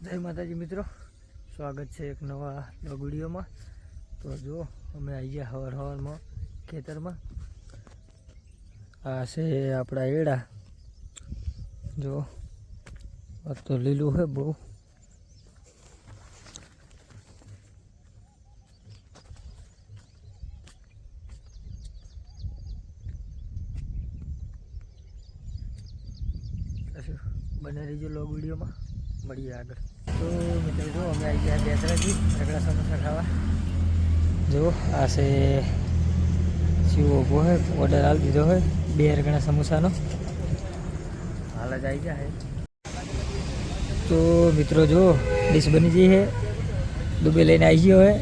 જય માતાજી મિત્રો. સ્વાગત છે એક નવા બ્લોગ વિડીયોમાં તો જો, અમે આવી ગયા હવાર હવારમાં ખેતરમાં. આ છે આપણા એડા. જો આ તો લીલું છે બહુ. બને રહીજો લોગ વિડીયોમાં મળીએ આગળ તો મિત્રો, જો અમે આવી ગયા બેસરાજી રગડા સમોસા ખાવા. જો, આ છે શિવ ઊભો હોય ઓર્ડર આપી દીધો હોય બે રગડા સમોસાનો. હાલ જ આવી ગયા હે. તો મિત્રો, જો, ડીશ બની જઈ છે દુબઈ લઈને આવી ગયો હોય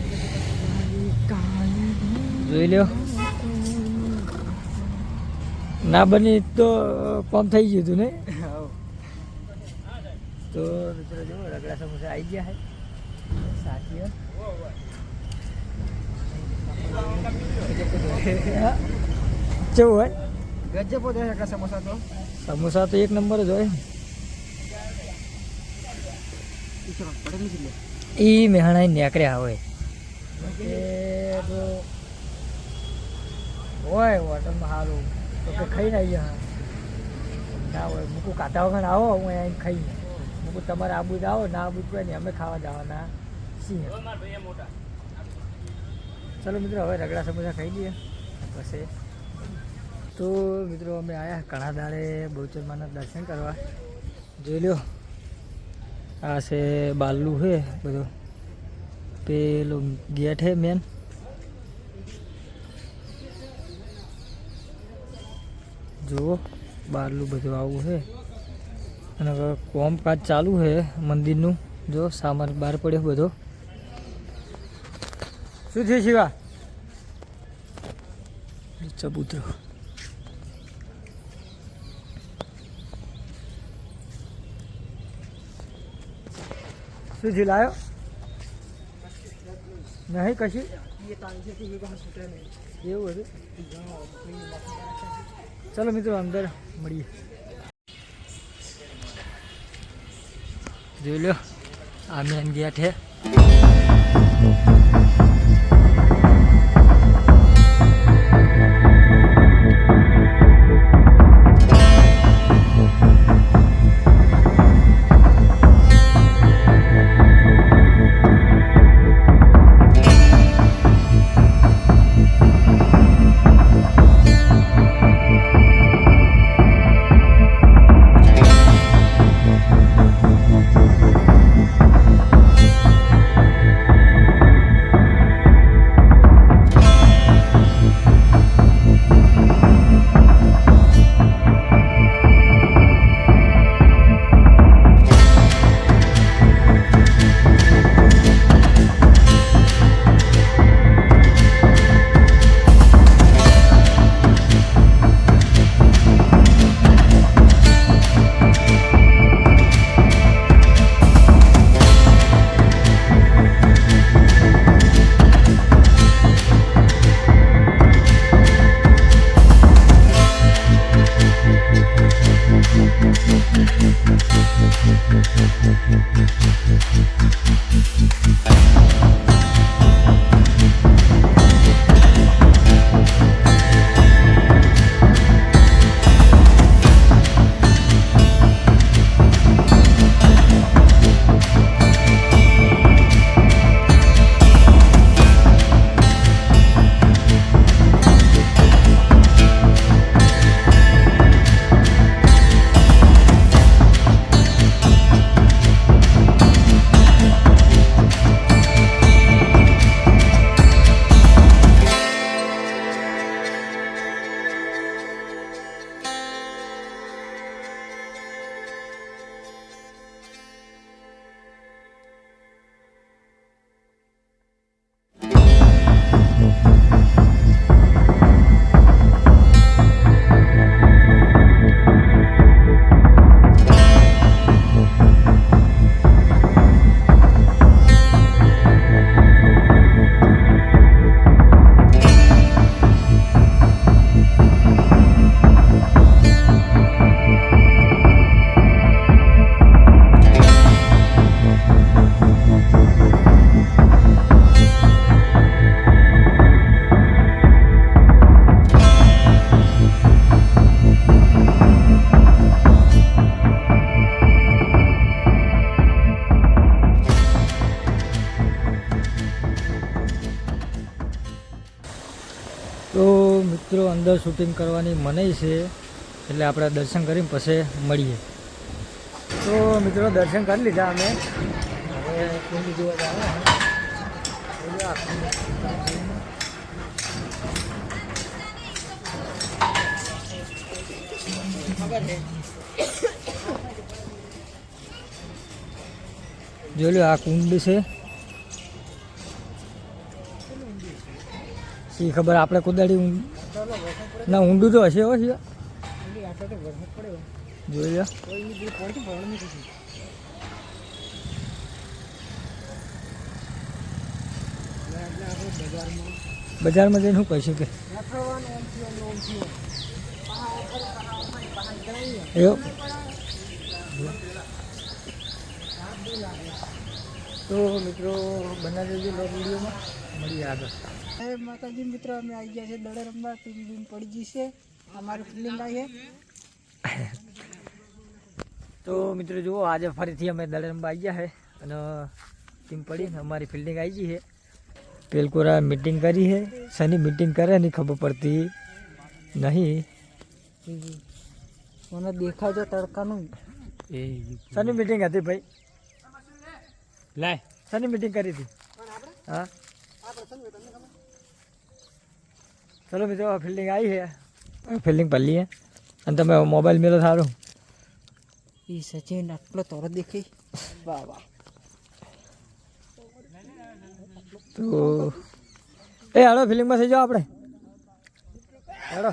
જોઈ લ્યો. ના બની તો કોમ થઈ ગયું હતું ને? તો મિત્રો જો રગડા સમોસા આવી ગયા છે સાથીઓ કેવું હોય? ગજબ હોય રગડા સમોસા તો. સમોસા તો એક નંબર જ હોય. એ મહેણાઈ નેકર્યા હોય. હોય હોટલમાં સારું તો ખાઈને આવી હા. ના હોય મૂકું કાઢા વગર આવો હું અહીંયા ખાઈને મૂકું તમારે આબુ જ આવો ના આબુ કોઈ નહીં, અમે ખાવા જવાના છીએ. ચલો મિત્રો, હવે રગડા સમોસા ખાઈ લઈએ. પછી તો મિત્રો, અમે આવ્યા ઘણા દાડે બહુચરમાના દર્શન કરવા. જોઈ લ્યો, આ છે બાલુ છે બધો. પેલું ગેટ હે મેન જુઓ બારલું બધું આવું છે અને હવે કોમકાજ ચાલુ છે મંદિરનું. જો સામાન બહાર પડ્યો બધો. શું થયું શિવા? ચબૂતરો. શું ઝીલાયો નહીં કશી? એવું હતું? ચલો મિત્રો, અંદર મળીએ. જોઈ લો. આ મેન ગેટ છે. મિત્રો, અંદર શૂટિંગ કરવાની મનાઈ છે, એટલે આપણે દર્શન કરીને પછી મળીએ. તો મિત્રો, દર્શન કરી લીધા અમે. હવે. જોઈ લો, આ કુંડ છે. શી ખબર આપણે કુદાડી ના ઊંડું તો હશે હો છે આટલો તો જોઈ લો બજારમાં જઈને શું કહી શકે? રખડવાનું ઓમ થયું ને ઓમ થયું પહાડ ઉપર પહાડ ઉપર પહાડ ચડાવીએ એવું. તો મિત્રો, બનાવી દેજો વિડીયોમાં. મળીએ આગળ માતાજી મિત્રો અમે આવી ગયા છે દડે રમવા ટીમ બીમ પડી ગઈ છે અમારી ફિલ્ડિંગ આવી તો મિત્રો જુઓ આજે ફરીથી અમે દળેરંબા આવી ગયા છે અને ટીમ પડી ને અમારી ફિલ્ડિંગ આવી ગઈ છે. પેલકોરા મીટિંગ કરી છે. શની મીટિંગ કરે નહીં ખબર પડતી. નહીં. મને દેખાય છે તડકાનું શની મીટિંગ હતી ભાઈ. લાય. શની મીટિંગ કરી હતી. હા. ચલો મિત્રો ફિલ્ડિંગ આવી છે ફિલ્ડિંગ પલ્લી છે અને તમે મોબાઈલ મેળો સારું એ સચિન આટલો તરત દેખી વાહ વાહ તો એ હાલો ફિલ્ડિંગમાં થઈ જાઓ આપણે હાલો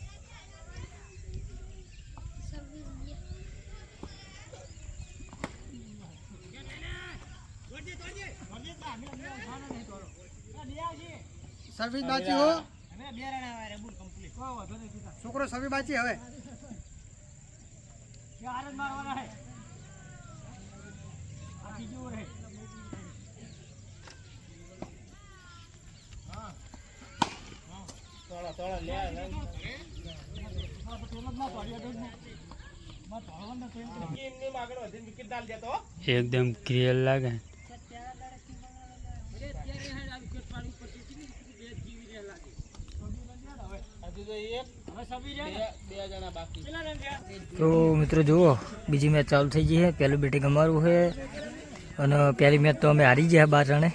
સર્વિસ બાચી હો. છોકરો સર્વિસ બાચી હવે. એકદમ ક્રિયલ લાગે. તો મિત્રો જુઓ બીજી મેચ ચાલુ થઈ ગઈ છે. પહેલું બેટિંગ અમારું છે. અને પહેલી મેચ તો અમે હારી ગયા બાર જણે.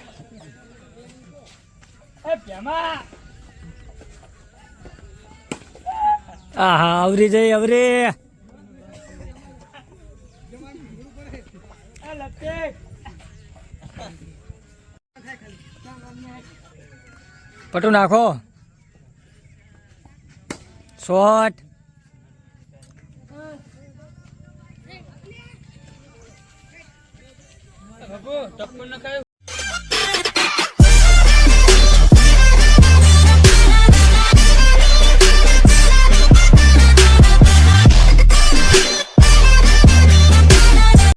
હા હા આવરી જઈ આવરી. પટુ નાખો. શોટ. ટપ્પર નખાયું?